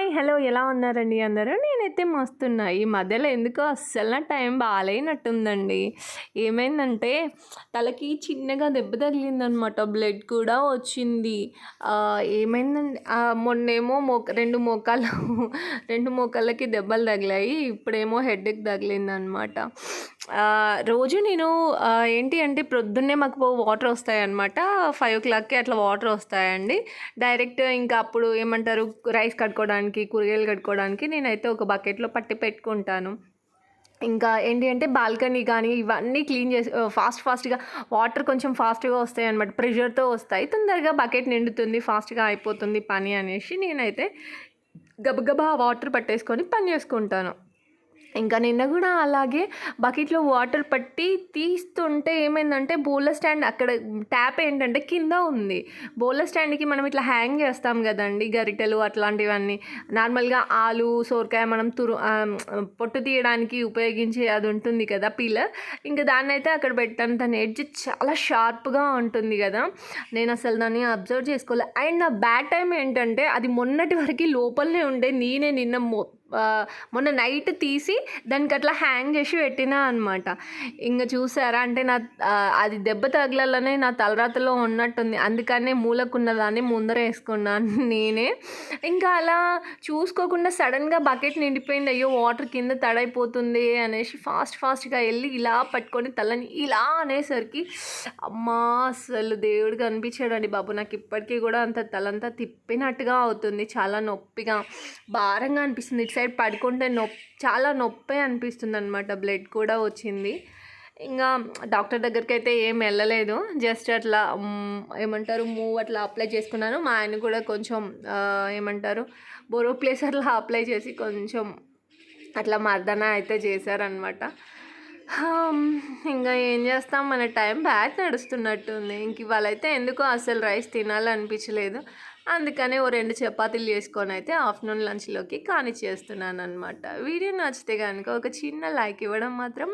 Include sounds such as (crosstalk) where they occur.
Hi hello ఎలా ఉన్నారండి అందరూ? నేనైతే మస్తున్నా. ఈ మధ్యలో ఎందుకో అస్సలు నా టైం బాగాలేనట్టుందండి. ఏమైందంటే తలకి చిన్నగా దెబ్బ తగిలిందనమాట. బ్లడ్ కూడా వచ్చింది. ఏమైందండి? మొన్నేమో మోక రెండు మోకాలు రెండు మోకాళ్ళకి దెబ్బలు తగిలాయి. ఇప్పుడేమో హెడ్ఏక్ తగిలిందనమాట. రోజు నేను ఏంటి అంటే ప్రొద్దున్నే మాకు వాటర్ వస్తాయి అనమాట ఫైవ్ ఓ క్లాక్కి అట్లా వాటర్ వస్తాయండి. డైరెక్ట్ ఇంకా అప్పుడు ఏమంటారు రైస్ కట్టుకోవడానికి కూరగాయలు కట్టుకోవడానికి నేనైతే ఒక బకెట్లో పట్టి పెట్టుకుంటాను. ఇంకా ఏంటి అంటే బాల్కనీ కానీ ఇవన్నీ క్లీన్ చేసి ఫాస్ట్ ఫాస్ట్గా వాటర్ కొంచెం ఫాస్ట్గా వస్తాయి అనమాట ప్రెషర్తో వస్తాయి. తొందరగా బకెట్ నిండుతుంది ఫాస్ట్గా అయిపోతుంది పని అనేసి నేనైతే గబగబా వాటర్ పట్టేసుకొని పని చేసుకుంటాను. ఇంకా నిన్న కూడా అలాగే బకెట్లో వాటర్ పట్టి తీస్తుంటే ఏమైందంటే బౌలర్ స్టాండ్ అక్కడ ట్యాప్ ఏంటంటే కింద ఉంది. బౌలర్ స్టాండ్కి మనం ఇట్లా హ్యాంగ్ చేస్తాం కదండి గరిటెలు అట్లాంటివన్నీ. నార్మల్గా ఆలు సోరకాయ మనం తురు పొట్టు తీయడానికి ఉపయోగించే అది ఉంటుంది కదా పిల్లర్ ఇంకా దాన్ని అయితే అక్కడ పెట్టాను దాని ఎడ్జ్ చాలా షార్ప్గా ఉంటుంది కదా. నేను అసలు దాన్ని అబ్జర్వ్ చేసుకోలే. అండ్ నా బ్యాడ్ టైం ఏంటంటే అది మొన్నటి వరకు లోపలనే ఉండే. నేనే నిన్న మొ మొన్న నైట్ తీసి దానికి అట్లా హ్యాంగ్ చేసి పెట్టినా అనమాట ఇంకా చూసారా? అంటే నా అది దెబ్బ తగలనే నా తలరాతలో ఉన్నట్టుంది. అందుకనే మూలకున్న దాన్ని ముందర వేసుకున్నాను (laughs) నేనే. ఇంకా అలా చూసుకోకుండా సడన్గా బకెట్ నిండిపోయింది. అయ్యో వాటర్ కింద తడైపోతుంది అనేసి ఫాస్ట్ ఫాస్ట్గా వెళ్ళి ఇలా పట్టుకొని తలని ఇలా అనేసరికి అమ్మా అసలు దేవుడు కనిపించాడండి బాబు. నాకు ఇప్పటికీ కూడా అంత తలంతా తిప్పినట్టుగా అవుతుంది. చాలా నొప్పిగా భారంగా అనిపిస్తుంది. ఇట్స్ సైడ్ పడుకుంటే నొప్పి చాలా నొప్పి అనిపిస్తుంది అనమాట బ్లడ్ కూడా వచ్చింది. ఇంకా డాక్టర్ దగ్గరికి అయితే ఏం వెళ్ళలేదు. జస్ట్ అట్లా ఏమంటారు మూవ్ అట్లా అప్లై చేసుకున్నాను. మా ఆయన కూడా కొంచెం ఏమంటారు బొరో అట్లా అప్లై చేసి కొంచెం అట్లా మర్దన అయితే చేశారనమాట ఇంకా ఏం చేస్తాం? మన టైం బ్యాక్ నడుస్తున్నట్టుంది. ఇంక ఇవాళ అయితే ఎందుకో అసలు రైస్ తినాలనిపించలేదు. అందుకనే ఓ రెండు చపాతీలు చేసుకొని అయితే ఆఫ్టర్నూన్ లంచ్లోకి కానిచ్చేస్తున్నాను అనమాట వీడియో నచ్చితే కనుక ఒక చిన్న లైక్ ఇవ్వడం మాత్రం